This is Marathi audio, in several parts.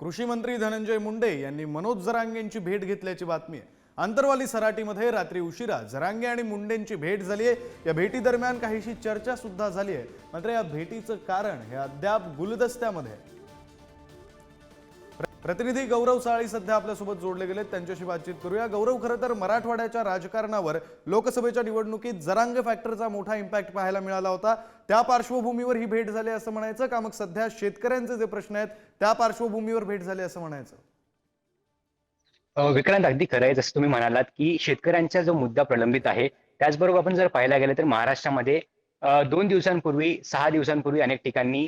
कृषी मंत्री धनंजय मुंडे यांनी मनोज जरांगेंची भेट घेतल्याची बातमी आहे. आंतरवाली सराटीमध्ये रात्री उशिरा जरांगे आणि मुंडेंची भेट झाली आहे. या भेटीदरम्यान काहीशी चर्चा सुद्धा झाली आहे. मात्र या भेटीचं कारण हे अद्याप गुलदस्त्यामध्ये आहे. प्रतिनिधी गौरव साळी सध्या आपल्यासोबत जोडले गेलेत. त्यांच्याशी बातचीत करूया. गौरव खरं तर मराठवाड्याच्या राजकारणावर लोकसभेच्या निवडणुकीत जरांगे फॅक्टरचा मोठा इम्पॅक्ट पाहायला मिळाला होता. त्या पार्श्वभूमीवर ही भेट झाली असं म्हणायचं. का मग सध्या शेतकऱ्यांचे जे प्रश्न आहेत त्या पार्श्वभूमीवर भेट झाली असं म्हणायचं? विक्रांत अगदी खरं आहे. जसं तुम्ही म्हणालात की शेतकऱ्यांचा जो मुद्दा प्रलंबित आहे त्याचबरोबर आपण जर पाहायला गेलं तर महाराष्ट्रामध्ये दोन दिवसांपूर्वी सहा दिवसांपूर्वी अनेक ठिकाणी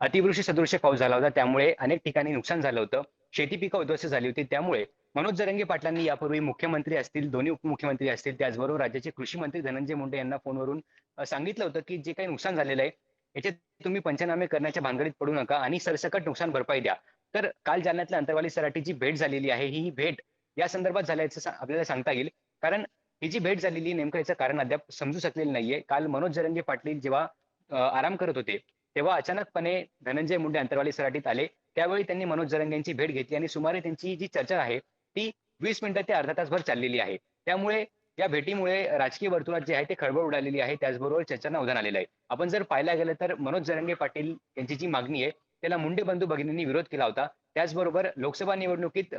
अतिवृष्टी सदृश्य पाऊस झाला होता. त्यामुळे अनेक ठिकाणी नुकसान झालं होतं. शेती पिकं उद्ध्वस्त झाली होती. त्यामुळे मनोज जरंगे पाटलांनी यापूर्वी मुख्यमंत्री असतील दोन्ही उपमुख्यमंत्री असतील त्याचबरोबर राज्याचे कृषी मंत्री धनंजय मुंडे यांना फोनवरून सांगितलं होतं की जे काही नुकसान झालेलं आहे याचे तुम्ही पंचनामे करण्याच्या भानगडीत पडू नका आणि सरसकट नुकसान भरपाई द्या. तर काल जालन्यातल्या अंतरवाली सराठी जी भेट झालेली आहे. ही भेट या संदर्भात झाल्याचं आपल्याला सांगता येईल. कारण ही जी भेट झालेली नेमकं याचं कारण अद्याप समजू शकलेलं नाहीये. काल मनोज जरंगे पाटील जेव्हा आराम करत होते तेव्हा अचानकपणे धनंजय मुंडे अंतरवाली सराटीत आले. त्यावेळी त्यांनी मनोज जरंग्यांची भेट घेतली आणि सुमारे त्यांची जी चर्चा आहे ती वीस मिनिटं ते अर्धा तासभर चाललेली आहे. त्यामुळे या भेटीमुळे राजकीय वर्तुळात जे आहे ते खळबळ उडालेली आहे त्याचबरोबर चर्चांना उधाण आलेलं आहे. आपण जर पाहायला गेलं तर मनोज जरंगे पाटील यांची जी मागणी आहे त्याला मुंडे बंधू भगिनींनी विरोध केला होता. त्याचबरोबर लोकसभा निवडणुकीत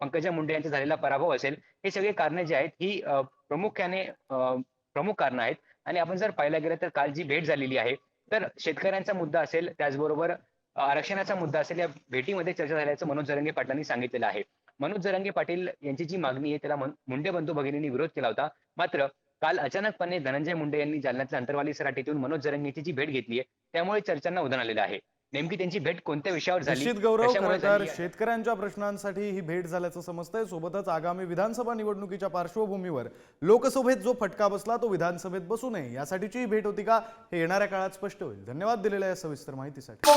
पंकजा मुंडे यांचा झालेला पराभव असेल हे सगळे कारणे जे आहेत ही प्रामुख्याने प्रमुख कारण आहेत. आणि आपण जर पाहायला गेलं तर काल जी भेट झालेली आहे तर शेतकऱ्यांचा मुद्दा असेल त्याचबरोबर आरक्षणाचा मुद्दा असेल या भेटीमध्ये चर्चा झाल्याचं मनोज जरंगे पाटलांनी सांगितलेलं आहे. मनोज जरंगे पाटील यांची जी मागणी आहे त्याला मुंडे बंधू भगिनींनी विरोध केला होता. मात्र काल अचानकपणे धनंजय मुंडे यांनी जालन्यातल्या अंतरवाली सराटीतून मनोज जरंगेची जी भेट घेतली आहे त्यामुळे चर्चांना उधाण आलेलं आहे. नेमकी त्यांची भेट कोणत्या विषयावर झाली? निश्चित गौरव कशामुळे खरं तर झाली? शेतकऱ्यांच्या प्रश्नांसाठी ही भेट झाल्याचं समजतंय. सोबतच आगामी विधानसभा निवडणुकीच्या पार्श्वभूमीवर लोकसभेत जो फटका बसला तो विधानसभेत बसू नये. यासाठीची ही भेट होती का हे येणाऱ्या काळात स्पष्ट होईल. धन्यवाद दिलेल्या या सविस्तर माहितीसाठी.